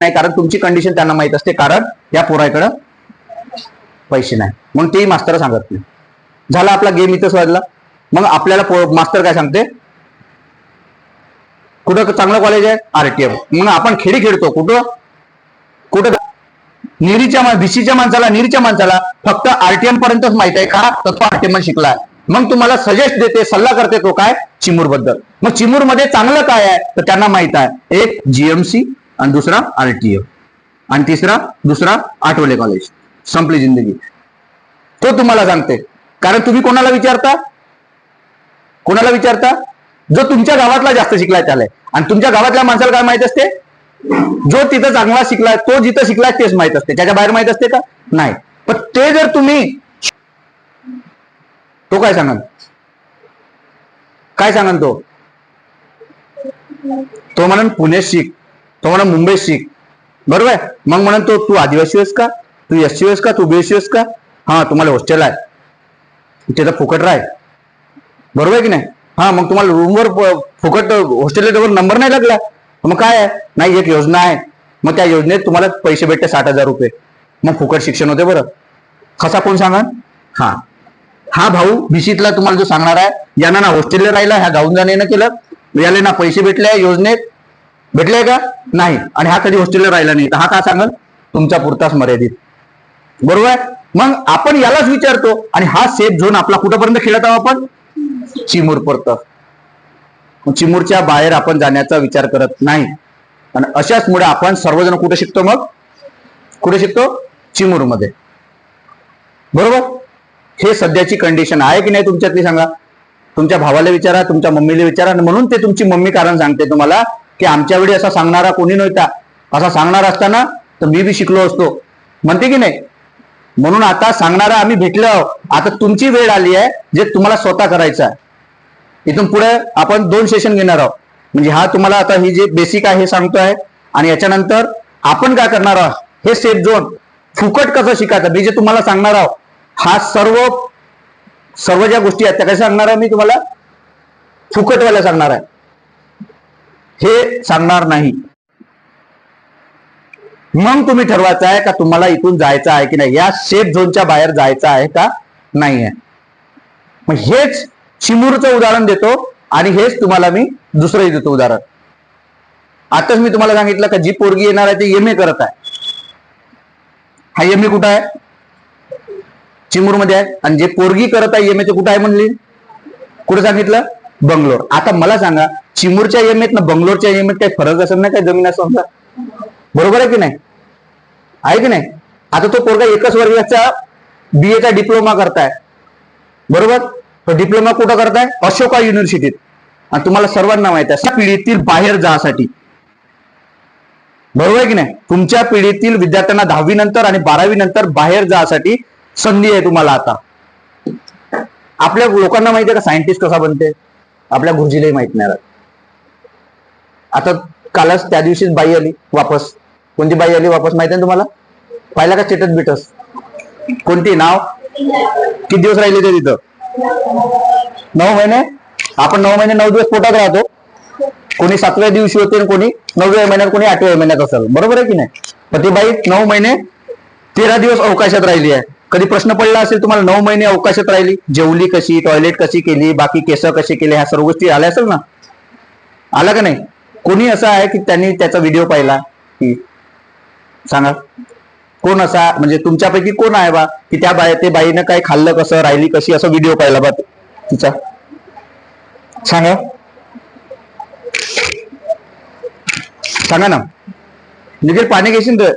नाही कारण तुमची कंडिशन त्यांना माहीत असते. कारण या पोराकडं पैसे नाही. म्हणून तेही मास्तर सांगत नाही. झाला आपला गेम इथं वाजला मग आपल्याला मास्तर काय सांगते? कुठं चांगलं कॉलेज आहे? आरटीएम मग आपण खेळी खेळतो. कुठं? कुठं? निरीच्या भिशीच्या माणसाला निरीच्या माणसाला फक्त आरटीएम पर्यंतच माहीत आहे का? तर तो आरटीएम शिकलाय. मग तुम्हाला सजेस्ट देते सल्ला करते तो काय? चिमूरबद्दल मग चिमूरमध्ये चांगलं काय आहे? तर त्यांना माहीत आहे. एक जीएमसी आणि दुसरा आरटीएम आणि तिसरा दुसरा आठवले कॉलेज संपली जिंदगी. तो तुम्हाला सांगते. कारण तुम्ही कोणाला विचारता? कोणाला विचारता? जो तुमच्या गावातला जास्त शिकलाय त्याला. आणि तुमच्या गावातल्या माणसाला काय माहीत असते? जो तिथं चांगला शिकलाय तो जिथं शिकलाय तेच माहीत असते. त्याच्या बाहेर माहीत असते का? नाही. पण ते जर तुम्ही तो काय सांगाल काय सांगाल तो? तो म्हणून पुणे शिक. तो म्हणा मुंबईत शिक बरोबर आहे? मग म्हणून तो तू आदिवासी आहेस का? तू एस सी आहेस का? तू बीएससी आहेस का? हा तुम्हाला हॉस्टेल आहे. तिथं फुकट राह बरोबर आहे की नाही? हा मग तुम्हाला रूमवर फुकट फुकट हॉस्टेलवर नंबर नाही लागला? मग काय आहे? नाही एक योजना आहे. मग त्या योजनेत तुम्हाला पैसे भेटते साठ हजार रुपये. मग फुकट शिक्षण होते बरं. कसा कोण सांगा हां. हा भाऊ भिशीतला तुम्हाला जो सांगणार आहे यांना ना हॉस्टेलला राहिला ह्या गाऊन जाण्यानं केलं याला ना पैसे भेटले योजनेत. भेटले का? नाही. आणि हा कधी हॉस्टेलला राहिला नाही. तर हा काय सांगल? तुमच्या पुरताच मर्यादित. बरोबर? आहे मग आपण यालाच विचारतो. आणि हा सेफ झोन आपला कुठपर्यंत खेळत आहोत आपण? चिमूर परत चिमूरच्या बाहेर आपण जाण्याचा विचार करत नाही. आणि अशाच मुळे आपण सर्वजण कुठे शिकतो मग? कुठे शिकतो? चिमूरमध्ये बरोबर? हे सध्याची कंडिशन आहे की नाही तुमच्यातली सांगा? तुमच्या भावाला विचारा तुमच्या मम्मीला विचारा. आणि म्हणून ते तुमची मम्मी कारण सांगते तुम्हाला. की आमच्या वेळी असा सांगणारा कोणी नव्हता. असा सांगणार असताना तर मी बी शिकलो असतो. म्हणते की नाही? म्हणून आता सांगणारा आम्ही भेटलो आहोत. आता तुमची वेळ आली आहे जे तुम्हाला स्वतः करायचं आहे. इथून पुढे आपण दोन सेशन घेणार आहोत. म्हणजे हा तुम्हाला आता ही जे बेसिक आहे हे सांगतो आहे आणि याच्यानंतर आपण काय करणार आहोत? हे सेफ झोन फुकट कसं शिकायचं? मी जे तुम्हाला सांगणार आहोत हा सर्व सर्व ज्या गोष्टी आहेत त्या कशा सांगणार आहे मी तुम्हाला? फुकटवाल्या सांगणार आहे. हे सांगणार नाही. मग तुम्ही ठरवायचं आहे का तुम्हाला इथून जायचं आहे की नाही? या सेफ झोनच्या बाहेर जायचं आहे का नाही आहे मग हेच चिमूरचं उदाहरण देतो आणि हेच तुम्हाला मी दुसरंही देतो उदाहरण. आताच मी तुम्हाला सांगितलं का जी पोरगी येणार आहे ती एम ए करत आहे. हा एम ए कुठं आहे? चिमूरमध्ये आहे. आणि जे पोरगी करत आहे एम ए ते कुठं आहे म्हणली? कुठे सांगितलं? बंगलोर. आता मला सांगा चिमूरच्या एम एत ना बंगलोरच्या एम एत काही फरक असेल ना काय जमीन समजा बरोबर आहे की नाही? आहे की नाही? आता तो पोरगा एकच वर्गाचा बी एचा डिप्लोमा करताय. बरोबर? तो डिप्लोमा कुठं करताय? अशोका युनिव्हर्सिटीत आणि तुम्हाला सर्वांना माहीत आहे पिढीतील बाहेर जासाठी बरोबर आहे की नाही? तुमच्या पिढीतील विद्यार्थ्यांना दहावी नंतर आणि बारावी नंतर बाहेर जासाठी संधी आहे तुम्हाला आता. आपल्या लोकांना माहिती आहे का? सायंटिस्ट कसा बनते? आपल्या गुरुजीलाही माहीत नाही राहत. आता कालच त्या दिवशीच बाई आली वापस. कोणती बाई आली वापस माहिती आहे तुम्हाला? पाहिला का स्टेटस बिटस कोणती? नाव? किती दिवस राहिले ते तिथं? नऊ महिने? आपण नऊ महिने नऊ दिवस पोटात राहतो. कोणी सातव्या दिवशी होते आणि कोणी नवव्या महिन्यात कोणी आठव्या महिन्यात असेल. बरोबर आहे की नाही? पण ती बाई नऊ महिने तेरा दिवस अवकाशात राहिली आहे. कधी प्रश्न पडला असेल तुम्हाला नऊ महिने अवकाशात राहिली. जेवली कशी टॉयलेट कशी केली बाकी केस कसे केले ह्या सर्व गोष्टी आल्या असेल ना? आला का नाही? कोणी असं आहे की त्यांनी त्याचा व्हिडिओ पाहिला की सांगा. कोण असा म्हणजे तुमच्यापैकी कोण आहे बा की त्या बाई ते बाईनं काय खाल्लं कसं राहिली कशी असा व्हिडिओ पाहिला बा तिचा? सांगा. सांगा ना. निखिल पाणी घेशील तर?